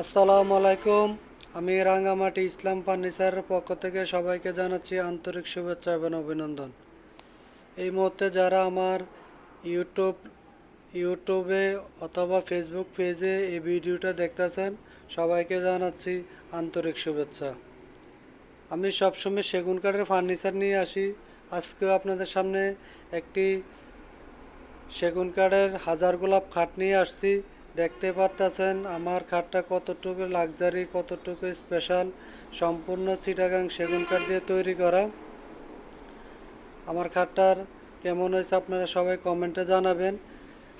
আসসালামু আলাইকুম। আমি রাঙ্গামাটি ইসলাম ফার্নিচারের পক্ষ থেকে সবাইকে জানাচ্ছি আন্তরিক শুভেচ্ছা এবং অভিনন্দন। এই মুহূর্তে যারা আমার ইউটিউব, ইউটিউবে অথবা ফেসবুক পেজে এই ভিডিওটা দেখতেছেন, সবাইকে জানাচ্ছি আন্তরিক শুভেচ্ছা। আমি সবসময় সেগুন কাঠের ফার্নিচার নিয়ে আসি। আজকেও আপনাদের সামনে একটি সেগুন কাঠের হাজার গোলাপ খাট নিয়ে আসছি। দেখতে পারতেছেন আমার খাটটা কতটুকু লাক্সারি কতটুকু স্পেশাল সম্পূর্ণ চিটাগাং সেগুন কাঠ দিয়ে তৈরি করা। আমার খাটটার কেমন হয়েছে আপনারা সবাই কমেন্টে জানাবেন।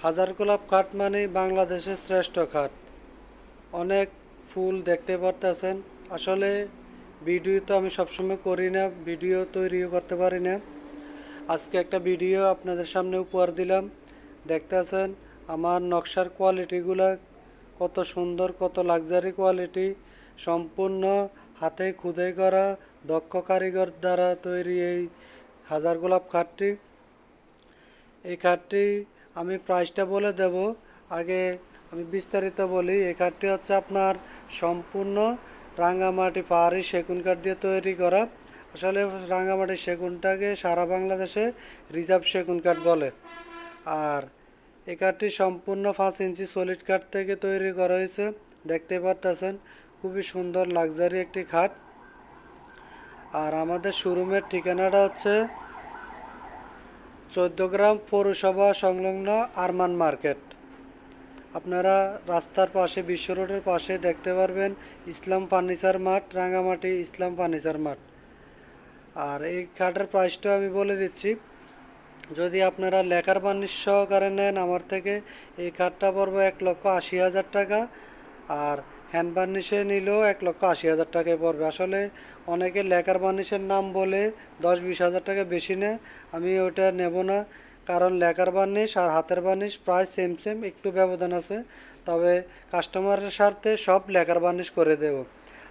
হাজার গোলাপ খাট মানেই বাংলাদেশের শ্রেষ্ঠ খাট। অনেক ফুল দেখতে পারতেছেন। আসলে ভিডিও তো আমি সবসময় করি না, ভিডিও তৈরিও করতে পারি না। আজকে একটা ভিডিও আপনাদের সামনে উপহার দিলাম। দেখতেছেন আমার নকশার কোয়ালিটিগুলো কত সুন্দর, কত লাক্সারি কোয়ালিটি, সম্পূর্ণ হাতে খুদাই করা, দক্ষ কারিগর দ্বারা তৈরি এই হাজার গোলাপ খাটটি। এই খাটটি আমি প্রাইসটা বলে দেব। আগে আমি বিস্তারিত বলি, এই খাটটি হচ্ছে আপনার সম্পূর্ণ রাঙ্গামাটি পাহাড়ি সেগুন কাঠ দিয়ে তৈরি করা। আসলে রাঙ্গামাটি সেগুনটাকে সারা বাংলাদেশে রিজার্ভ সেগুন কাঠ বলে। আর এই কাঠটি সম্পূর্ণ পাঁচ ইঞ্চি সলিড কাঠ থেকে তৈরি করা হয়েছে। দেখতে পারতেছেন, খুবই সুন্দর লাক্সারি একটি খাট। আর আমাদের শোরুমের ঠিকানাটা হচ্ছে চোদ্দগ্রাম পৌরসভা সংলগ্ন আরমান মার্কেট। আপনারা রাস্তার পাশে, বিশ্ব রোডের পাশে দেখতে পারবেন ইসলাম ফার্নিচার মাঠ, রাঙামাটি ইসলাম ফার্নিচার মাঠ। আর এই খাটের প্রাইসটা আমি বলে দিচ্ছি। যদি আপনারা লেখার বার্নিশ সহকারে নেন আমার থেকে, এই কার্ডটা পড়বে এক লক্ষ আশি হাজার টাকা। আর হ্যান্ড বার্নিশে নিলেও এক লক্ষ আশি হাজার টাকায় পড়বে। আসলে অনেকে লেখার বার্নিশের নাম বলে দশ বিশ হাজার টাকা বেশি নেয়। আমি ওটা নেব না, কারণ লেখার বার্নিশ আর হাতের বার্নিশ প্রায় সেম সেম একটু ব্যবধান আছে। তবে কাস্টমারের স্বার্থে সব লেখার বার্নিশ করে দেব।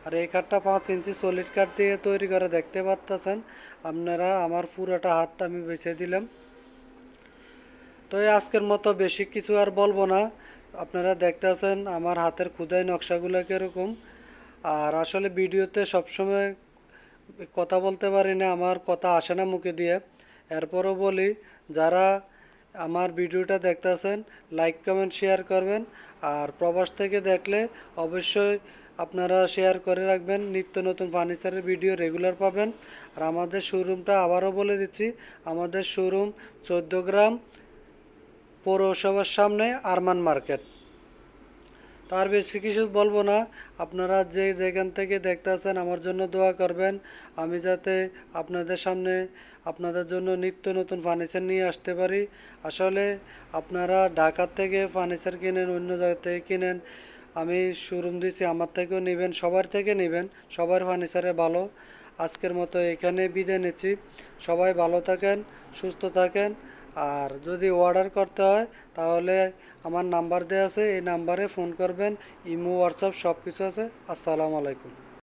আর এই কাঠটা পাঁচ ইঞ্চি সলিড কাঠ দিয়ে তৈরি করে দেখতে পারতেছেন। আপনারা আমার পুরোটা হাতটা আমি বেছে দিলাম। তো এই আজকের মতো বেশি কিছু আর বলব না। আপনারা দেখতেছেন আমার হাতের ক্ষুদাই নকশাগুলো কীরকম। আর আসলে ভিডিওতে সবসময় কথা বলতে পারি না, আমার কথা আসে না মুখে দিয়ে। এরপরও বলি, যারা আমার ভিডিওটা দেখতেছেন লাইক কমেন্ট শেয়ার করবেন। আর প্রবাস থেকে দেখলে অবশ্যই আপনারা শেয়ার করে রাখবেন, নিত্য নতুন ফার্নিচারের ভিডিও রেগুলার পাবেন। আর আমাদের শোরুমটা আবারও বলে দিচ্ছি, আমাদের শোরুম চোদ্দ গ্রাম, পৌরসভার সামনে আরমান মার্কেট। তার বেশি কিছু বলব না, আপনারা যে যেখান থেকে দেখতে আছেন আমার জন্য দোয়া করবেন। আমি যাতে আপনাদের সামনে আপনাদের জন্য নিত্য নতুন ফার্নিচার নিয়ে আসতে পারি। আসলে আপনারা ঢাকার থেকে ফার্নিচার কিনেন, অন্য জায়গা থেকে কিনেন আমি শোরুম দিচ্ছি আমার থেকেও নেবেন, সবার থেকে নেবেন, সবার ফার্নিচারে ভালো। আজকের মতো এখানে বিদায় নিচ্ছি। সবাই ভালো থাকেন, সুস্থ থাকেন। আর যদি অর্ডার করতে হয়, তাহলে আমার নাম্বার দেওয়া আছে, এই নাম্বারে ফোন করবেন ইমো হোয়াটসঅ্যাপ সব কিছু আছে। আসসালামু আলাইকুম।